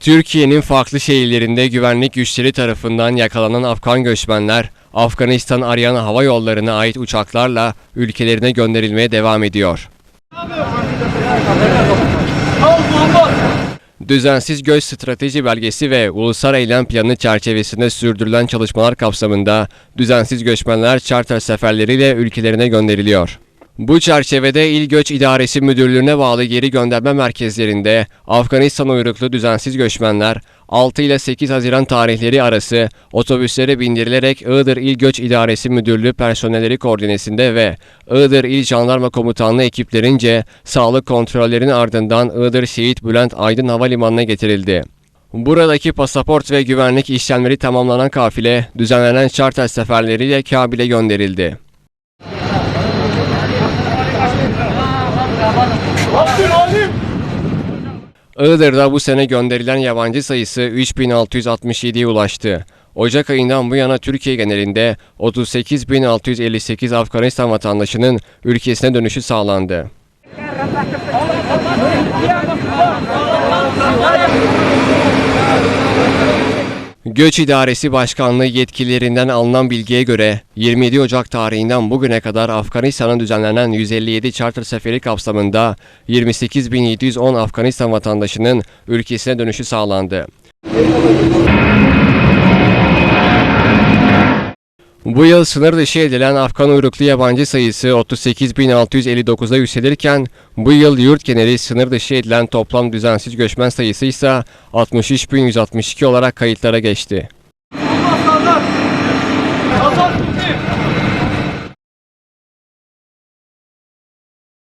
Türkiye'nin farklı şehirlerinde güvenlik güçleri tarafından yakalanan Afgan göçmenler, Afganistan Ariana Hava Yolları'na ait uçaklarla ülkelerine gönderilmeye devam ediyor. Düzensiz Göç Strateji Belgesi ve Ulusal Eylem Planı çerçevesinde sürdürülen çalışmalar kapsamında düzensiz göçmenler charter seferleriyle ülkelerine gönderiliyor. Bu çerçevede İl Göç İdaresi Müdürlüğü'ne bağlı geri gönderme merkezlerinde Afganistan uyruklu düzensiz göçmenler 6 ile 8 Haziran tarihleri arası otobüslere bindirilerek Iğdır İl Göç İdaresi Müdürlüğü personelleri koordinesinde ve Iğdır İl Jandarma Komutanlığı ekiplerince sağlık kontrollerinin ardından Iğdır Şehit Bülent Aydın Havalimanı'na getirildi. Buradaki pasaport ve güvenlik işlemleri tamamlanan kafile düzenlenen charter seferleriyle Kabil'e gönderildi. Iğdır'da bu sene gönderilen yabancı sayısı 3667'ye ulaştı. Ocak ayından bu yana Türkiye genelinde 38.658 Afganistan vatandaşının ülkesine dönüşü sağlandı. Göç İdaresi Başkanlığı yetkililerinden alınan bilgiye göre 27 Ocak tarihinden bugüne kadar Afganistan'a düzenlenen 157 charter seferi kapsamında 28.710 Afganistan vatandaşının ülkesine dönüşü sağlandı. Bu yıl sınır dışı edilen Afgan uyruklu yabancı sayısı 38.659'a yükselirken bu yıl yurt geneli sınır dışı edilen toplam düzensiz göçmen sayısı ise 63.162 olarak kayıtlara geçti. Allah Allah! Allah!